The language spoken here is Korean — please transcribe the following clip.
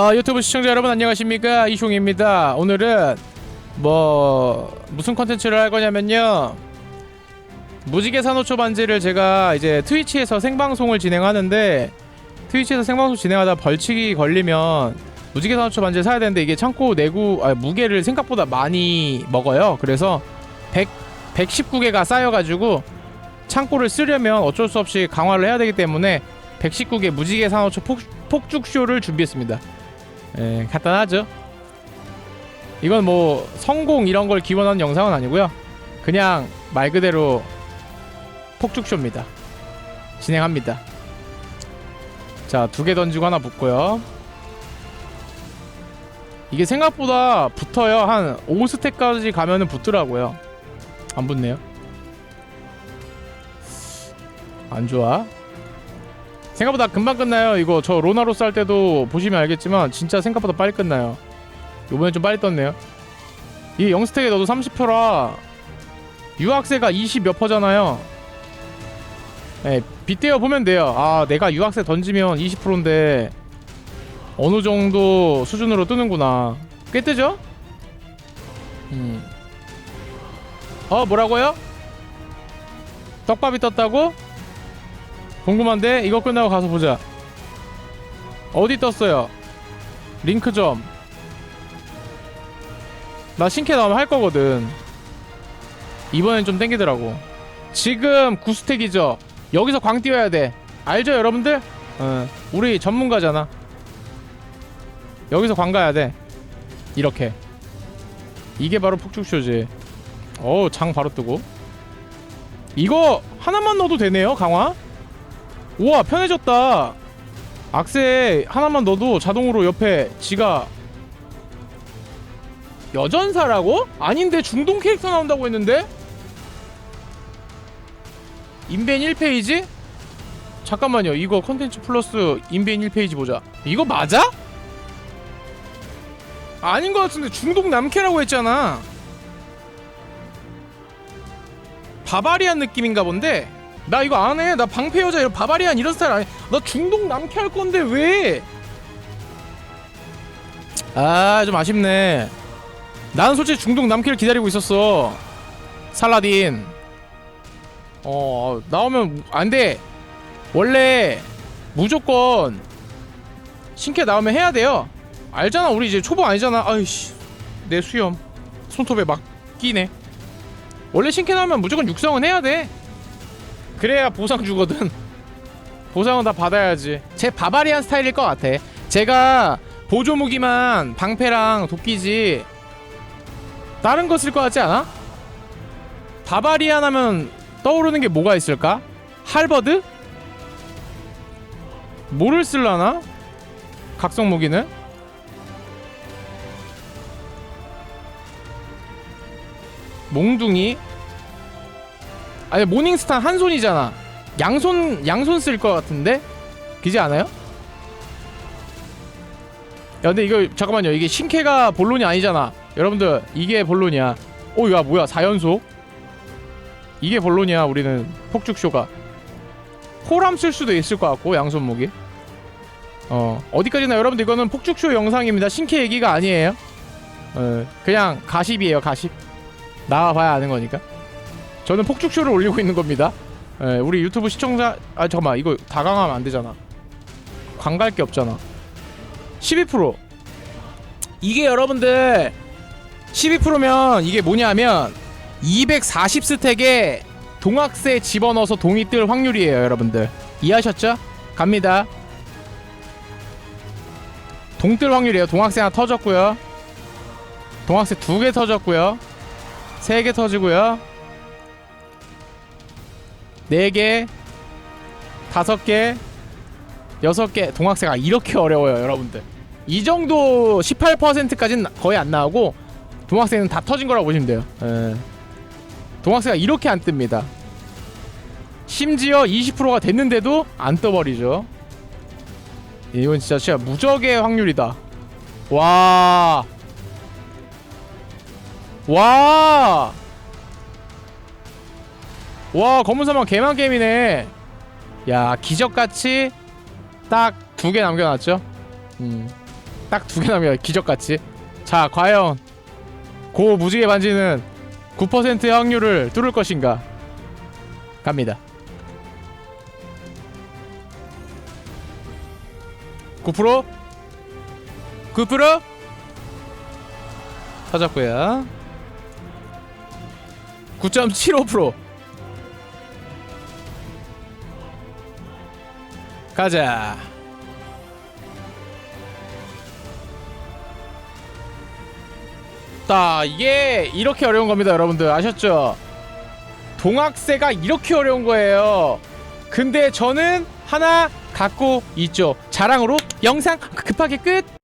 아, 유튜브 시청자 여러분 안녕하십니까? 이숑입니다. 오늘은 뭐 무슨 컨텐츠를 할 거냐면요. 무지개 산호초 반지를 제가 이제 트위치에서 생방송을 진행하는데 트위치에서 생방송 진행하다 벌칙이 걸리면 무지개 산호초 반지를 사야 되는데 이게 창고 내구 아, 무게를 생각보다 많이 먹어요. 그래서 100 119개가 쌓여가지고 창고를 쓰려면 어쩔 수 없이 강화를 해야 되기 때문에 119개 무지개 산호초 폭, 폭죽쇼를 준비했습니다 예, 간단하죠. 이건 뭐 성공 이런 걸 기원하는 영상은 아니고요. 그냥 말 그대로 폭죽쇼입니다. 진행합니다. 자, 두 개 던지고 하나 붙고요. 이게 생각보다 붙어요. 한 5스택까지 가면은 붙더라고요. 안 붙네요. 안 좋아. 생각보다 금방 끝나요. 이거 저 로나로스 할 때도 보시면 알겠지만 진짜 생각보다 빨리 끝나요. 요번에 좀 빨리 떴네요. 이게 영스택에 넣어도 30%라 유학세가 20 몇 퍼잖아요. 네, 빗대어 보면 돼요. 아, 내가 유학세 던지면 20%인데 어느 정도 수준으로 뜨는구나. 꽤 뜨죠? 음. 어, 뭐라고요? 떡밥이 떴다고? 궁금한데 이거 끝나고 가서 보자. 어디 떴어요? 링크 좀. 나 신캐 나오면 할 거거든. 이번엔 좀 땡기더라고. 지금 구스택이죠. 여기서 광 띄워야 돼. 알죠, 여러분들? 어, 우리 전문가잖아. 여기서 광 가야 돼. 이렇게. 이게 바로 폭죽쇼지. 어우, 장 바로 뜨고. 이거 하나만 넣어도 되네요, 강화? 우와 편해졌다 악세 하나만 넣어도 자동으로 옆에 지가 여전사라고? 아닌데 중동 캐릭터 나온다고 했는데? 인벤 1페이지? 잠깐만요 이거 컨텐츠 플러스 인벤 1페이지 보자 이거 맞아? 아닌 것 같은데 중동 남캐라고 했잖아 바바리안 느낌인가 본데 나 이거 안 해. 나 방패 여자 이런 바바리안 이런 스타일 아니. 나 중동 남캐 할 건데 왜? 아, 좀 아쉽네. 나는 솔직히 중동 남캐를 기다리고 있었어. 살라딘. 어, 나오면 안 돼. 원래 무조건 신캐 나오면 해야 돼요. 알잖아. 우리 이제 초보 아니잖아. 아이씨. 내 수염 손톱에 막 끼네. 원래 신캐 나오면 무조건 육성은 해야 돼. 그래야 보상 주거든. 보상은 다 받아야지. 제 바바리안 스타일일 것 같아. 제가 보조 무기만 방패랑 도끼지 다른 거 쓸 것 같지 않아? 바바리안 하면 떠오르는 게 뭐가 있을까? 할버드? 뭐를 쓸라나? 각성 무기는? 몽둥이? 아니 모닝스타 한 손이잖아. 양손 양손 쓸 것 같은데? 그지 않아요? 야 근데 이거 잠깐만요. 이게 신캐가 본론이 아니잖아. 여러분들 이게 본론이야. 오야 뭐야. 4연속 이게 본론이야 우리는. 폭죽쇼가. 호람 쓸 수도 있을 것 같고 양손 무기. 어 어디까지나 여러분들 이거는 폭죽쇼 영상입니다. 신캐 얘기가 아니에요. 어 그냥 가십이에요 가십. 나와봐야 아는 거니까 저는 폭죽쇼를 올리고 있는 겁니다. 예, 우리 유튜브 시청자 아 잠깐만 이거 다 강하면 안 되잖아. 광갈 게 없잖아. 12% 이게 여러분들 12%면 이게 뭐냐면 240 스택에 동학세 집어넣어서 동이 뜰 확률이에요, 여러분들. 이해하셨죠? 갑니다. 동뜰 확률이에요. 동학세 하나 터졌고요. 동학세 두 개 터졌고요. 세 개 터지고요. 4개, 5개, 6개 동학세가 이렇게 어려워요, 여러분들. 이 정도 18%까지는 거의 안 나오고 동학세는 다 터진 거라고 보시면 돼요. 예. 동학세가 이렇게 안 뜹니다. 심지어 20%가 됐는데도 안 떠버리죠. 이건 진짜 진짜 무적의 확률이다. 와. 와. 와 검은 사막 개만 게임이네 야 기적같이 딱 두 개 남겨놨죠. 음, 딱 두 개 남겨 기적같이. 자, 과연 고 무지개 반지는 9%의 확률을 뚫을 것인가? 갑니다. 9%? 9%? 찾았고요. 9.75% 가자. 자, 이게 이렇게 어려운 겁니다, 여러분들. 아셨죠? 동학세가 이렇게 어려운 거예요. 근데 저는 하나 갖고 있죠. 자랑으로 영상 급하게 끝.